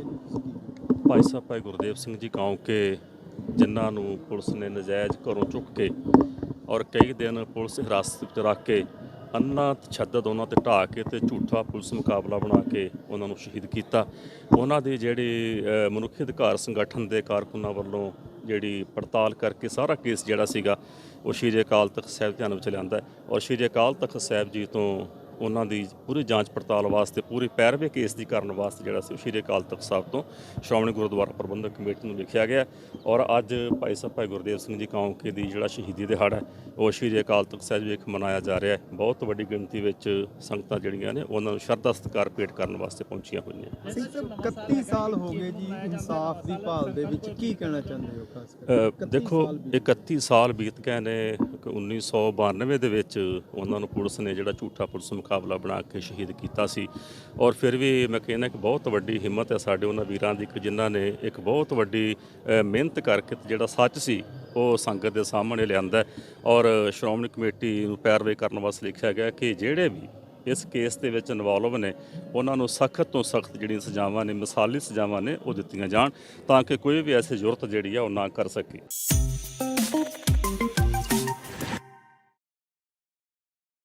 ਇਹਨੂੰ ਭਾਈ ਸਾਹਿਬ, ਭਾਈ ਗੁਰਦੇਵ ਸਿੰਘ ਜੀ ਕੌਂ ਕੇ ਜਿਨ੍ਹਾਂ ਨੂੰ ਪੁਲਿਸ ਨੇ ਨਜਾਇਜ਼ ਘਰੋਂ ਚੁੱਕ ਕੇ ਔਰ ਕਈ ਦਿਨ ਪੁਲਿਸ ਹਿਰਾਸਤ ਵਿੱਚ ਰੱਖ ਕੇ ਅੰਨਾ ਤਸ਼ੱਦਦ ਉਹਨਾਂ ਤੇ ਢਾਹ ਕੇ ਤੇ ਝੂਠਾ ਪੁਲਿਸ ਮੁਕਾਬਲਾ ਬਣਾ ਕੇ ਉਹਨਾਂ ਨੂੰ ਸ਼ਹੀਦ ਕੀਤਾ। ਉਹਨਾਂ ਦੀ ਜਿਹੜੀ ਮਨੁੱਖੀ ਅਧਿਕਾਰ ਸੰਗਠਨ ਦੇ ਕਾਰਕੁਨਾਂ ਵੱਲੋਂ ਜਿਹੜੀ ਪੜਤਾਲ ਕਰਕੇ ਸਾਰਾ ਕੇਸ ਜਿਹੜਾ ਸੀਗਾ, ਉਹ ਸ਼੍ਰੀ ਅਕਾਲ ਤਖਤ ਸਾਹਿਬ ਧਿਆਨ ਵਿੱਚ ਲਿਆਂਦਾ ਔਰ ਸ਼੍ਰੀ ਅਕਾਲ ਤਖਤ ਸਾਹਿਬ ਜੀ ਤੋਂ ਉਹਨਾਂ ਦੀ ਪੂਰੀ ਜਾਂਚ ਪੜਤਾਲ ਵਾਸਤੇ ਪੂਰੀ ਪੈਰਵੇ ਕੇਸ ਦੀ ਕਰਨ ਵਾਸਤੇ ਜਿਹੜਾ ਸੀ ਸ਼੍ਰੀ ਅਕਾਲ ਤਖਤ ਸਾਹਿਬ ਤੋਂ ਸ਼੍ਰੋਮਣੀ ਗੁਰਦੁਆਰਾ ਪ੍ਰਬੰਧਕ ਕਮੇਟੀ ਨੂੰ ਲਿਖਿਆ ਗਿਆ। ਔਰ ਅੱਜ ਭਾਈ ਸਾਹਿਬ ਭਾਈ ਗੁਰਦੇਵ ਸਿੰਘ ਜੀ ਕੌਂਕੇ ਦੀ ਜਿਹੜਾ ਸ਼ਹੀਦੀ ਦਿਹਾੜਾ ਹੈ ਉਹ ਸ਼੍ਰੀ ਅਕਾਲ ਤਖਤ ਸਾਹਿਬ ਵਿਖ ਮਨਾਇਆ ਜਾ ਰਿਹਾ ਹੈ। ਬਹੁਤ ਵੱਡੀ ਗਿਣਤੀ ਵਿੱਚ ਸੰਗਤਾਂ ਜਿਹੜੀਆਂ ਨੇ ਉਹਨਾਂ ਨੂੰ ਸ਼ਰਧਾ ਸਤਿਕਾਰ ਭੇਟ ਕਰਨ ਵਾਸਤੇ ਪਹੁੰਚੀਆਂ ਹੋਈਆਂ ਸਿੰਘ ਸਾਹਿਬ 31 ਸਾਲ ਹੋ ਗਏ ਜੀ ਇਨਸਾਫ ਦੀ ਭਾਲ ਦੇ ਵਿੱਚ। ਕੀ ਕਹਿਣਾ ਚਾਹੁੰਦੇ ਹੋ ਖਾਸ ਕਰਕੇ? ਅ, 31 ਦੇਖੋ ਸਾਲ ਬੀਤ 31 ਸਾਲ ਬੀਤ ਗਏ ਨੇ ਕਿ 1992 ਦੇ ਵਿੱਚ ਉਹਨਾਂ ਨੂੰ ਪੁਲਿਸ ਨੇ ਜਿਹੜਾ ਝੂਠਾ ਪੁਲਿਸ ਮੁਕਾਬਲਾ ਬਣਾ ਕੇ ਸ਼ਹੀਦ ਕੀਤਾ ਸੀ। ਔਰ ਫਿਰ ਵੀ ਮੈਂ ਕਹਿੰਦਾ ਕਿ ਬਹੁਤ ਵੱਡੀ ਹਿੰਮਤ ਹੈ ਸਾਡੇ ਉਹਨਾਂ ਵੀਰਾਂ ਦੀ ਕਿ ਜਿਨ੍ਹਾਂ ਨੇ ਇੱਕ ਬਹੁਤ ਵੱਡੀ ਮਿਹਨਤ ਕਰਕੇ ਜਿਹੜਾ ਸੱਚ ਸੀ, ਉਹ ਸੰਗਤ ਦੇ ਸਾਹਮਣੇ ਲਿਆਂਦਾ ਔਰ ਸ਼੍ਰੋਮਣੀ ਕਮੇਟੀ ਨੂੰ ਪੈਰਵੇ ਕਰਨ ਵਾਸਤੇ ਲਿਖਿਆ ਗਿਆ ਕਿ ਜਿਹੜੇ ਵੀ ਇਸ ਕੇਸ ਦੇ ਵਿੱਚ ਇਨਵੋਲਵ ਨੇ, ਉਹਨਾਂ ਨੂੰ ਸਖਤ ਤੋਂ ਸਖਤ ਜਿਹੜੀਆਂ ਸਜ਼ਾਵਾਂ ਨੇ, ਮਿਸਾਲੀ ਸਜ਼ਾਵਾਂ ਨੇ, ਉਹ ਦਿੱਤੀਆਂ ਜਾਣ ਤਾਂ ਕਿ ਕੋਈ ਵੀ ਐਸੀ ਜ਼ਰੂਰਤ ਜਿਹੜੀ ਆ ਉਹ ਨਾ ਕਰ ਸਕੇ।